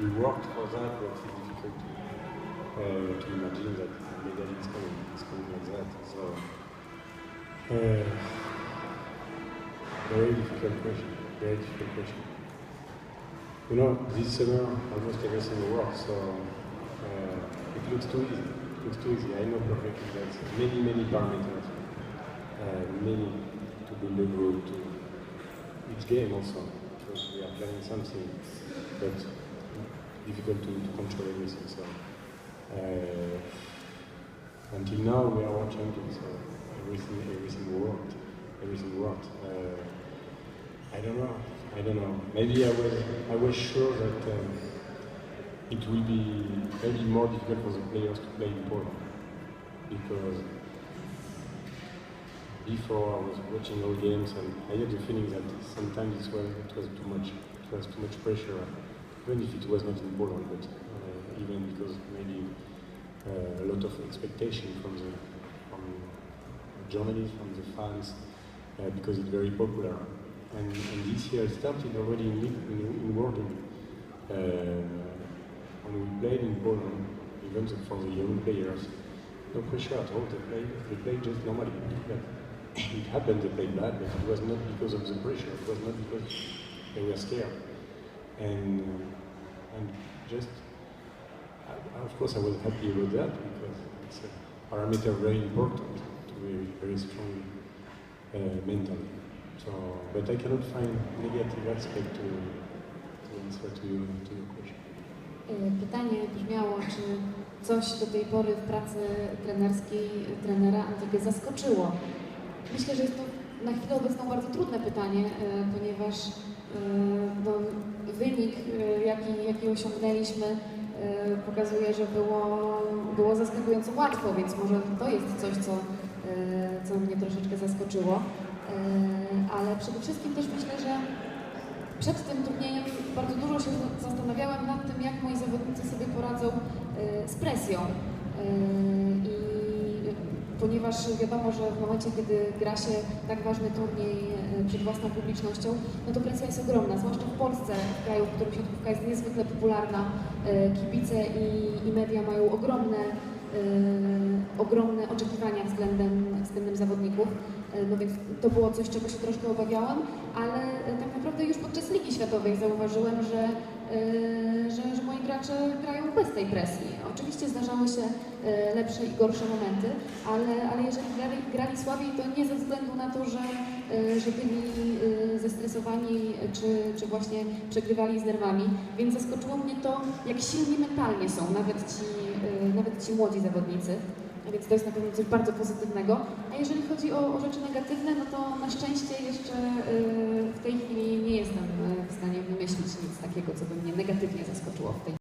we worked for that, but it's difficult to, uh, to imagine that medal is coming, is coming like that. So, uh, very difficult question. Very difficult question. You know, this summer almost everything works, so uh, it looks too easy. It looks too easy. I know perfectly that many, many parameters, uh, many to a group, to each game also, because we are playing something, but difficult to, to control everything. So uh, until now we are world champions, so everything, everything worked, everything worked. Uh, I don't know. I don't know. Maybe I was I was sure that um, it will be maybe more difficult for the players to play in Poland because before I was watching all games and I had the feeling that sometimes it was it was too much it was too much pressure even if it was not in Poland but uh, even because maybe uh, a lot of expectation from the from journalists from the fans uh, because it's very popular and, and this year it started already in, in, in Warden. Uh, when we played in Poland, even for the young players, no pressure at all. They played, they played just normally. But it happened they played bad, but it was not because of the pressure. It was not because they were scared. And and just, of course, I was happy about that because it's a parameter very important to be very strong uh, mentally. So, but I cannot find negative aspect to, to answer to, you, to your question. Y, Pytanie brzmiało, czy coś do tej pory w pracy trenerskiej trenera Antygę zaskoczyło? Myślę, że jest to na chwilę obecną bardzo trudne pytanie, y, ponieważ y, no, wynik, y, jaki, jaki osiągnęliśmy, y, pokazuje, że było, było zaskakująco łatwo, więc może to jest coś, co, co mnie troszeczkę zaskoczyło. Ale przede wszystkim też myślę, że przed tym turniejem bardzo dużo się zastanawiałam nad tym, jak moi zawodnicy sobie poradzą z presją. I ponieważ wiadomo, że w momencie, kiedy gra się tak ważny turniej y, przed własną publicznością, no to presja jest ogromna, zwłaszcza w Polsce, w kraju, w którym siatkówka jest niezwykle popularna. Y, Kibice i, i media mają ogromne, y, ogromne oczekiwania względem, względem zawodników. No więc to było coś, czego się troszkę obawiałam, ale tak naprawdę już podczas Ligi Światowej zauważyłem, że, że, gracze grają bez tej presji. Oczywiście zdarzały się y, lepsze i gorsze momenty, ale, ale jeżeli grali, grali słabiej, to nie ze względu na to, że, y, że byli y, zestresowani czy, czy właśnie przegrywali z nerwami. Więc zaskoczyło mnie to, jak silni mentalnie są nawet ci, nawet ci młodzi zawodnicy. Więc to jest na pewno coś bardzo pozytywnego. A jeżeli chodzi o, o rzeczy negatywne, no to na szczęście jeszcze w tej chwili nie jestem w stanie wymyślić nic takiego, co by mnie negatywnie zaskoczyło w tej